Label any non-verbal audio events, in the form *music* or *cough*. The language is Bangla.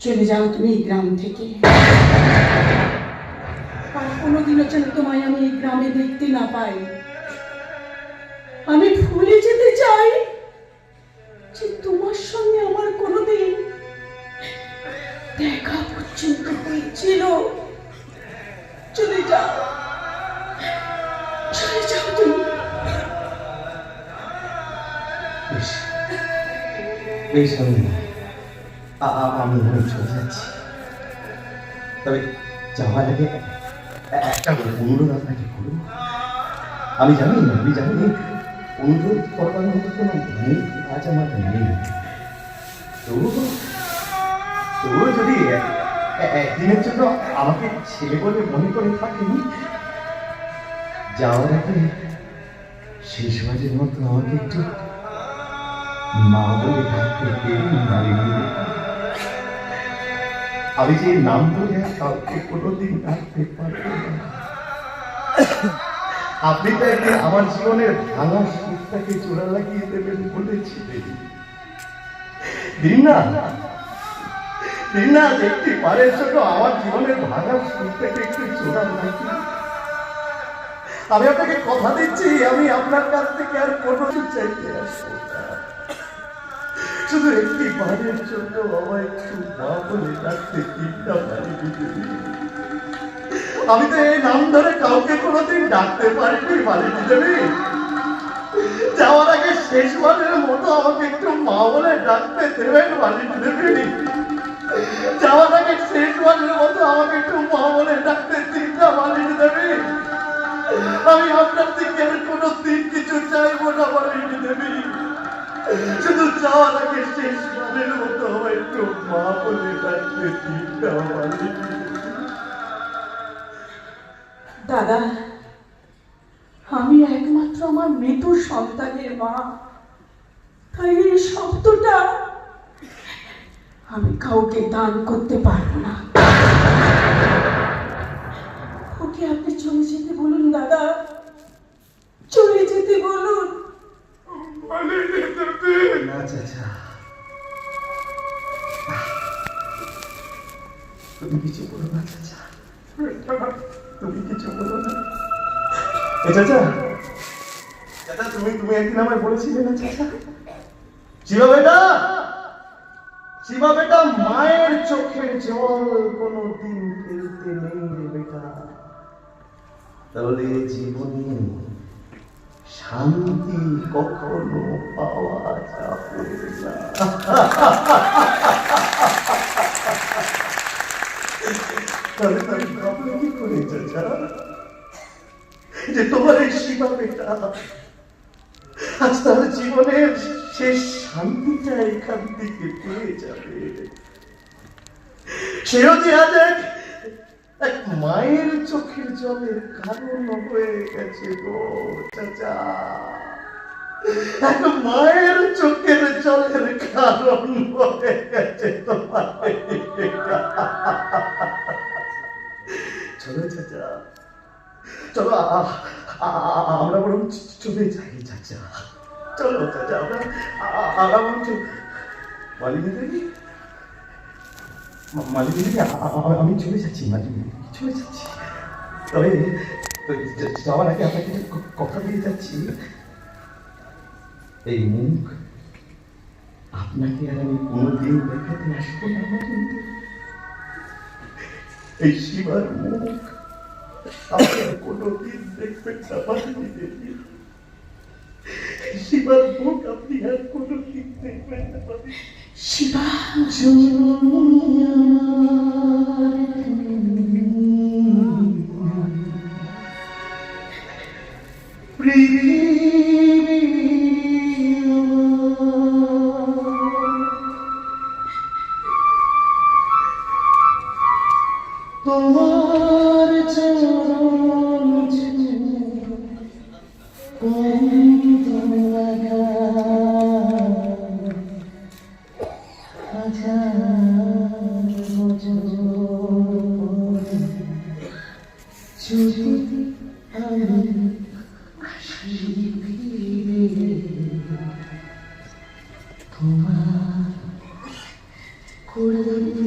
চলে যাও তুমি এই গ্রাম থেকে। আর কোনোদিনও যেন তোমায় আমি এই গ্রামে দেখতে না পাই। আমি ভুলে যেতে চাই যে তোমার সঙ্গে আমার কোনোদিন দেখা পর্যন্ত হয়েছিল। চলে যাও। চলে যাও তুমি। বেশ বেশ আমি আমি চলে যাচ্ছি। তবে যাওয়ার আগে একটা অনুরোধ আপনাকে করব আমি জানি আমি জানি অনুরোধ করবার মতো কোনো মুখ আজ আমার নেই। তবুও যদি একদিনের জন্য আমাকে ছেলে বলে মনে করে থাকেন, যাওয়ার আগে শেষবারের মতো আমাকে একটু মা বলে ডাকতে পেরে মারিনি আমি যে নাম ধরে কাউকে কোনোদিন ডাকতে পারব আপনি তো একদিন আমার জীবনের ভাঙা সুখটাকে চোরা লাগিয়ে দেবেন বলেছিলেন। দিন না দিন না দেখতে পারেন জন্য আমার জীবনের ভাঙা সুখটাকে একটু চোরা লাগিয়ে। আমি আপনাকে কথা দিচ্ছি, আমি আপনার কাছ থেকে আর কোনো কিছু চাইতে আসব শুধু একটি বাড়ির জন্য আমায় একটু মা বলে ডাকতে তিনটা বাড়ি দিতে আমি তো এই নাম ধরে কাউকে কোনোদিন ডাকতে পারিনি, বাড়ি দেবে যাওয়ার আগে শেষবারের মতো আমাকে একটু মা বলে ডাকতে দেবেন, বাড়ি দেবে যাওয়ার আগে শেষবারের মতো আমাকে একটু মা বলে ডাকতে তিনটা বাড়ি দেবে আমি আপনার আর কোনো দিন কিছু চাইব না, বাড়ি দেবী শুধু যাওয়ার আগে শেষবারের মতো আমার একটু মা বলে ডাকতে দাদা, আমি একমাত্র আমার মৃত্যু সন্তানের মা। তাই এই শব্দটা আমি কাউকে দান করতে পারব না। তুমি কিছু বলো না চাচা। তুমি কিছু বলো না। এ চাচা চাচা তুমি তুমি একদিন আমায় বলেছিলে না চাচা? শিবা বেটা! শিবা বেটা মায়ের চোখের জল কোনোদিন ফেলতে নেই রে বেটা। তাহলে জীবনে শান্তি কখনো পাওয়া যাবে না *laughs* তাহলে তাহলে ভাবলে কি করে চাচা যে তোমার এই সীমা বেটা আজ তার জীবনের শেষ শান্তিটা এখান থেকে পেয়ে যাবে। সেও যে আজ এক মায়ের চোখের জলের কারণ হয়ে গেছে গো, চাচা। এক মায়ের চোখের জলের কারণ হয়ে গেছে তোমার চলো, চাচা। চলো আমরা বরং চলে যাই চাচা চলো চাচা আমরা বরং মালিনী দেবী আমি চলে যাচ্ছি মালিনী চলে যাচ্ছি তবে যাওয়ার আগে আপনাকে কথা দিয়ে যাচ্ছি এই মুখ আপনাকে আর আমি কোনোদিন দেখাতে আসব না এই শিবার মুখ কোনোদিন দেখবেন না পাঠিয়ে দেবী শিবার মুখ আপনি আর কোনোদিন দেখবেন না শিবা তোমার করলে